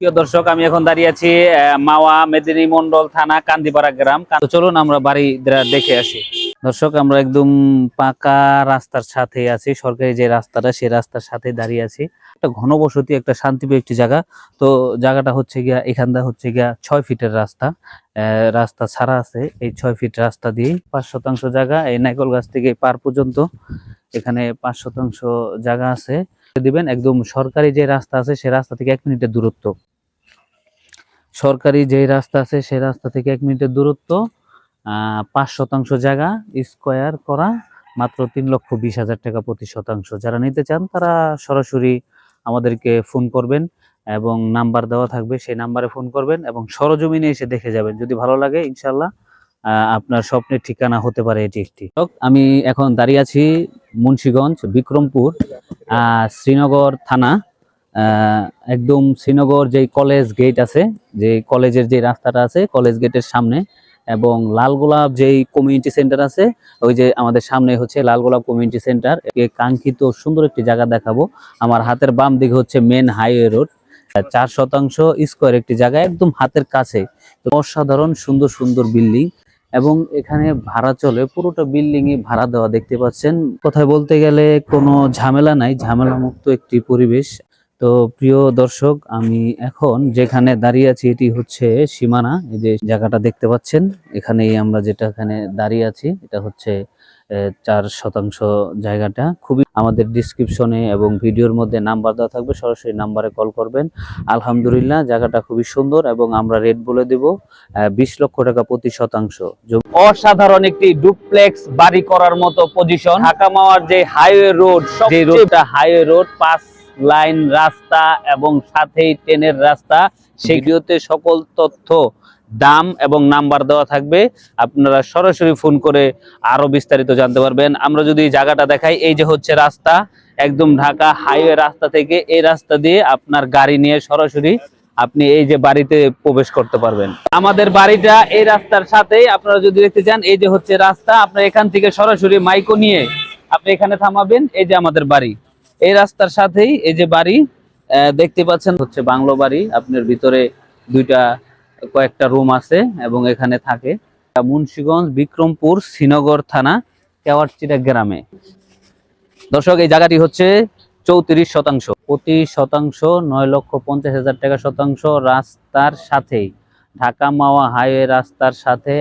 প্রিয় দর্শক, আমি এখন দাঁড়িয়ে আছি মাওয়া মেদিনী মন্ডল থানা, কান্দিপাড়া গ্রাম। চলুন আমরা বাড়ি দেখে আসি। দর্শক, আমরা একদম পাকা রাস্তার সাথে আছি। সরকারি যে রাস্তাটা, সেই রাস্তার সাথে দাঁড়িয়ে আছি। একটা ঘনবসতি, একটা শান্তিপ্রিয় একটি জায়গা। তো জায়গাটা হচ্ছে গিয়া, এখানটা হচ্ছে গিয়া ছয় ফিটের রাস্তা। রাস্তা ছাড়া আছে। এই ছয় ফিট রাস্তা দিয়ে পাঁচ শতাংশ জায়গা। এই নাইকল গাছ থেকে পার পর্যন্ত এখানে পাঁচ শতাংশ জায়গা আছে। দিবেন, একদম সরকারি যে রাস্তা আছে সেই রাস্তা থেকে এক মিনিটের দূরত্ব। সরকারি যে রাস্তা আছে সেই রাস্তা থেকে এক মিনিটের দূরত্ব পাঁচ শতাংশ জায়গা স্কোয়ার করা, মাত্র তিন লক্ষ বিশ হাজার টাকা প্রতি শতাংশ। যারা নিতে চান, তারা সরাসরি আমাদেরকে ফোন করবেন এবং নাম্বার দেওয়া থাকবে, সেই নাম্বারে ফোন করবেন এবং সরজমিনে এসে দেখে যাবেন। যদি ভালো লাগে ইনশাল্লাহ আপনার স্বপ্নের ঠিকানা হতে পারে এটি একটি। আমি এখন দাঁড়িয়ে আছি মুন্সিগঞ্জ, বিক্রমপুর শ্রীনগর থানা একদম শ্রীনগর যেই কলেজ গেট আছে যে কলেজের যে রাস্তাটা আছে, কলেজ গেটের সামনে, এবং লাল গোলাপ যেই কমিউনিটি সেন্টার আছে, ওই যে আমাদের সামনে হচ্ছে লাল গোলাপ কমিউনিটি সেন্টার কাঙ্ক্ষিত সুন্দর একটি জায়গা দেখাবো। আমার হাতের বাম দিকে হচ্ছে মেন হাইওয়ে রোড চার শতাংশ স্কোয়ার একটি জায়গা, একদম হাতের কাছে। অসাধারণ সুন্দর সুন্দর বিল্ডিং এবং এখানে ভাড়া চলে, পুরোটা বিল্ডিং এ ভাড়া দেওয়া দেখতে পাচ্ছেন। কথায় বলতে গেলে কোনো ঝামেলা নাই ঝামেলা মুক্ত একটি পরিবেশ। তো প্রিয় দর্শক, আমি এখন যেখানে দাঁড়িয়ে আছি, এটি হচ্ছে সীমানা। এই যে জায়গাটা দেখতে পাচ্ছেন, এখানেই আমরা যেটা এখানে দাঁড়িয়ে আছি, এটা হচ্ছে চার শতাংশ জায়গাটা। খুবই আমাদের ডিসক্রিপশনে এবং ভিডিওর মধ্যে নাম্বার দেওয়া থাকবে সরাসরি নাম্বারে কল করবেন। আলহামদুলিল্লাহ জায়গাটা খুবই সুন্দর এবং আমরা রেট বলে দেব বিশ লক্ষ টাকা প্রতি শতাংশ। অসাধারণ একটি ডুপ্লেক্স বাড়ি করার মতো পজিশন ঢাকা মাওয়ার যে হাইওয়ে রোড যে রোডটা হাইওয়ে রোড পাঁচ লাইন রাস্তা এবং সাথেই ট্রেনের রাস্তা সেগুলোতে সকল তথ্য দাম এবং নাম্বার দেওয়া থাকবে। আপনারা সরাসরি ফোন করে আরও বিস্তারিত জানতে পারবেন। আমরা যদি জায়গাটা দেখাই, এই যে হচ্ছে রাস্তা, একদম ঢাকা হাইওয়ে রাস্তা থেকে এই রাস্তা দিয়ে আপনার গাড়ি নিয়ে সরাসরি আপনি এই যে বাড়িতে প্রবেশ করতে পারবেন। আমাদের বাড়িটা এই রাস্তার সাথেই, আপনারা যদি দেখতে চান, এই যে হচ্ছে রাস্তা, আপনার এখান থেকে সরাসরি মাইকো নিয়ে আপনি এখানে থামাবেন, এই যে আমাদের বাড়ি। এই রাস্তার সাথেই এই যে বাড়ি দেখতে পাচ্ছেন হচ্ছে বাংলো বাড়ি। আপনার ভিতরে দুইটা কয়েকটা রুম আছে এবং এখানে থাকে মুন্সীগঞ্জ, বিক্রমপুর, শ্রীনগর থানা, কেওয়ারচিরা গ্রামে। দর্শক, এই জায়গাটি হচ্ছে চৌত্রিশ শতাংশ। প্রতি শতাংশ নয় লক্ষ পঞ্চাশ হাজার টাকা শতাংশ রাস্তার সাথেই। ঢাকা মাওয়া হাইওয়ে রাস্তার সাথে